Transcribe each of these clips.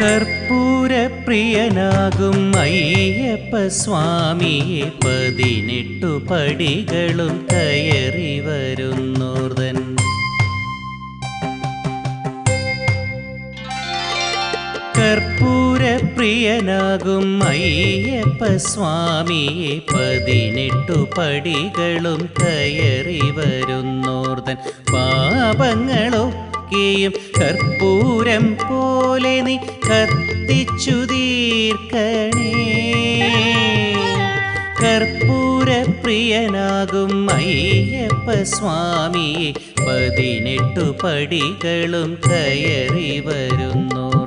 കർപ്പൂരപ്രിയനാകും അയ്യപ്പ സ്വാമിയെ പതിനെട്ടു പടികളും കയറി വരുന്നോർതൻ കർപ്പൂരപ്രിയനാകും അയ്യപ്പ സ്വാമിയെ പതിനെട്ടു പടികളും കയറി വരുന്നോർതൻ പാപങ്ങളൊക്കെയും കർപ്പൂരം പോലെ നീ കത്തിച്ചു തീർക്കണേ. കർപ്പൂരപ്രിയനാകും അയ്യപ്പ സ്വാമിയെ പതിനെട്ടു പടികളും കയറി വരുന്നോർതൻ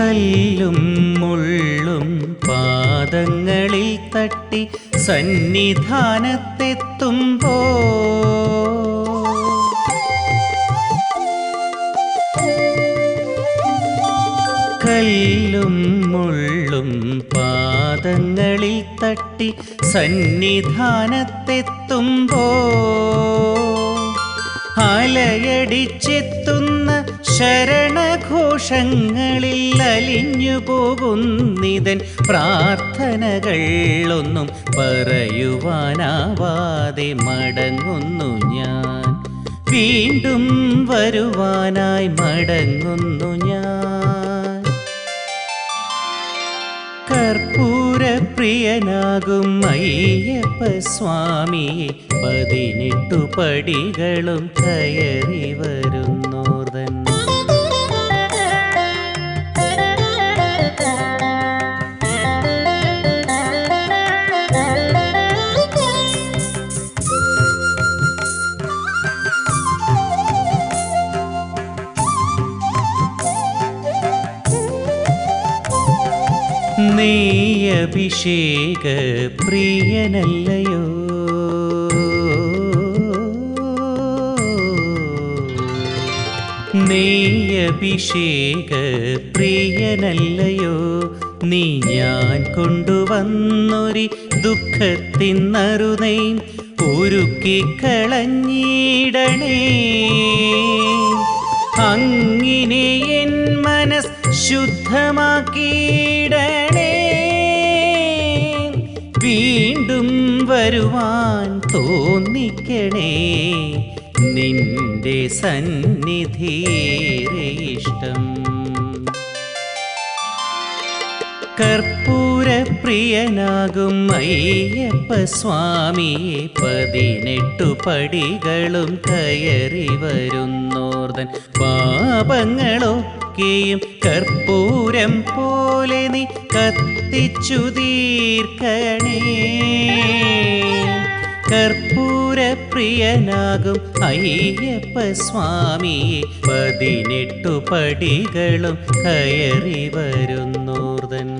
കല്ലും മുള്ളും പാദങ്ങളിൽ തട്ടി സന്നിധാനത്തെത്തുമ്പോ കല്ലും മുള്ളും പാദങ്ങളിൽ തട്ടി സന്നിധാനത്തെത്തുമ്പോ അലയടിച്ചെത്തുന്ന ശരണഘോഷങ്ങളിൽ അലിഞ്ഞു പോകുന്നിതൻ പ്രാർത്ഥനകളൊന്നും പറയുവാനാവാതെ മടങ്ങുന്നു ഞാൻ. വീണ്ടും വരുവാനായി മടങ്ങുന്നു ഞാൻ. കർപ്പൂരപ്രിയനാകും അയ്യപ്പ സ്വാമിയെ പതിനെട്ടു പടികളും കയറി വരുന്നോർതൻ നെയ്യഭിഷേക പ്രിയനല്ലയോ? നെയ്യഭിഷേക പ്രിയനല്ലയോ? നീ ഞാൻ കൊണ്ടുവന്നൊരി ദുഃഖത്തിൻ ഉരുക്കിക്കളഞ്ഞിടണേ അങ്ങിനെ എൻ മനസ് ശുദ്ധമാക്കിയിടണേ വരുവാൻ തോന്നിക്കണേ. നിന്റെ സന്നിധിയേറെ ഇഷ്ടം. കർപ്പൂരപ്രിയനാകും അയ്യപ്പ സ്വാമിയെ പതിനെട്ടു പടികളും കയറി വരുന്നോർതൻ പാപങ്ങളൊക്കെയും കർപ്പൂരം പോലെ നീ കത്തിച്ചു തീർക്കണേ. കർപ്പൂരപ്രിയനാകും അയ്യപ്പ സ്വാമിയെ പതിനെട്ടു പടികളും കയറി വരുന്നോർതൻ